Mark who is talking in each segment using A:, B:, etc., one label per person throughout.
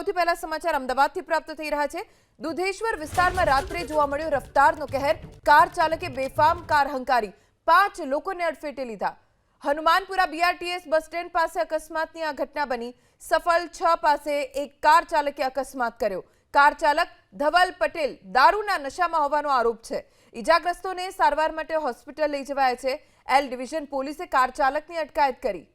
A: સૌથી પહેલા સમાચાર અમદાવાદથી પ્રાપ્ત થઈ રહ્યા છે. દુધેશ્વર વિસ્તારમાં રાત્રે જોવા મળ્યો રફતારનો કહેર. કાર ચાલકે બેફામ કાર હંકારી. પાંચ લોકોને અડફેટે લીધા. હનુમાનપુરા બીઆરટીએસ બસ સ્ટેન્ડ પાસે અકસ્માતની આ ઘટના બની. સફલ છ પાસે એક કાર ચાલકે અકસ્માત કર્યો. કાર ચાલક ધવલ પટેલ દારૂના નશામાં હોવાનો આરોપ છે. ઈજાગ્રસ્તોને સારવાર માટે હોસ્પિટલ લઈ જવાયા છે. એલ ડિવિઝન પોલીસે કાર ચાલકની અટકાયત કરી.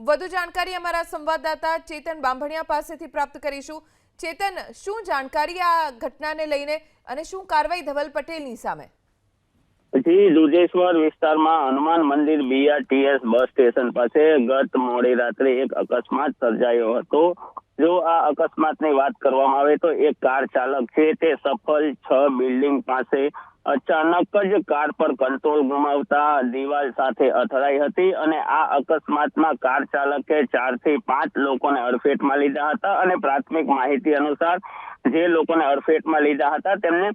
A: વધુ જાણકારી અમારા સંવાદદાતા ચેતન બાંભણિયા પાસેથી પ્રાપ્ત કરીશું. ચેતન, શું જાણકારી આ ઘટનાને લઈને અને શું કાર્યવાહી ધવલ પટેલની સામે?
B: જી દુધેશ્વર વિસ્તારમાં હનુમાન મંદિર બીઆરટીએસ બસ સ્ટેશન પાસે ગત મોડી રાત્રે એક અકસ્માત સર્જાયો હતો. જો આ અકસ્માતની વાત કરવામાં આવે તો એક કાર ચાલક છે. તે સફળ છ બિલ્ડિંગ પાસે અચાનક જ કાર પર કંટ્રોલ ગુમાવતા દિવાલ સાથે અથડાઈ હતી અને આ અકસ્માતમાં કાર ચાલકે ચારથી પાંચ લોકોને અડફેટમાં લીધા હતા અને પ્રાથમિક માહિતી અનુસાર જે લોકોને અડફેટમાં લીધા હતા, તેમને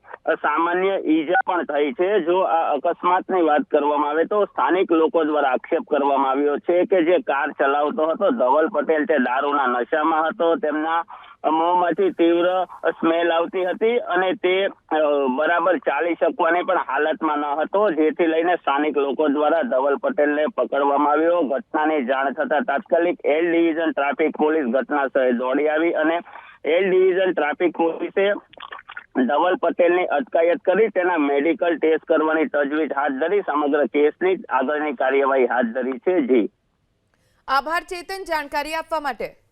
B: સામાન્ય ઈજા પણ થઈ છે. જો આ અકસ્માતની વાત કરવામાં આવે તો સ્થાનિક લોકો દ્વારા આક્ષેપ કરવામાં આવ્યો છે કે જે કાર ચલાવતો હતો, ધવલ પટેલ તે દારૂના નશામાં હતો. તેમના મોંમાંથી તીવ્ર સ્મેલ આવતી હતી અને તે બરાબર ચાલી શકવાની પણ હાલતમાં ન હતો, જેથી લઈને સ્થાનિક લોકો દ્વારા ધવલ પટેલને પકડવામાં આવ્યો. ઘટનાની જાણ થતા તાત્કાલિક એલ ડિવિઝન ટ્રાફિક પોલીસ ઘટના સ્થળે દોડી આવી અને એલ ડિવિઝન ટ્રાફિક પોલીસે ધવલ પટેલની અટકાયત કરી તેના મેડિકલ ટેસ્ટ કરવાની તજવીજ હાથ ધરી સમગ્ર કેસની આગળની કાર્યવાહી હાથ ધરી છે. જી.
A: આભાર, ચેતન. જાણકારી આપવા માટે.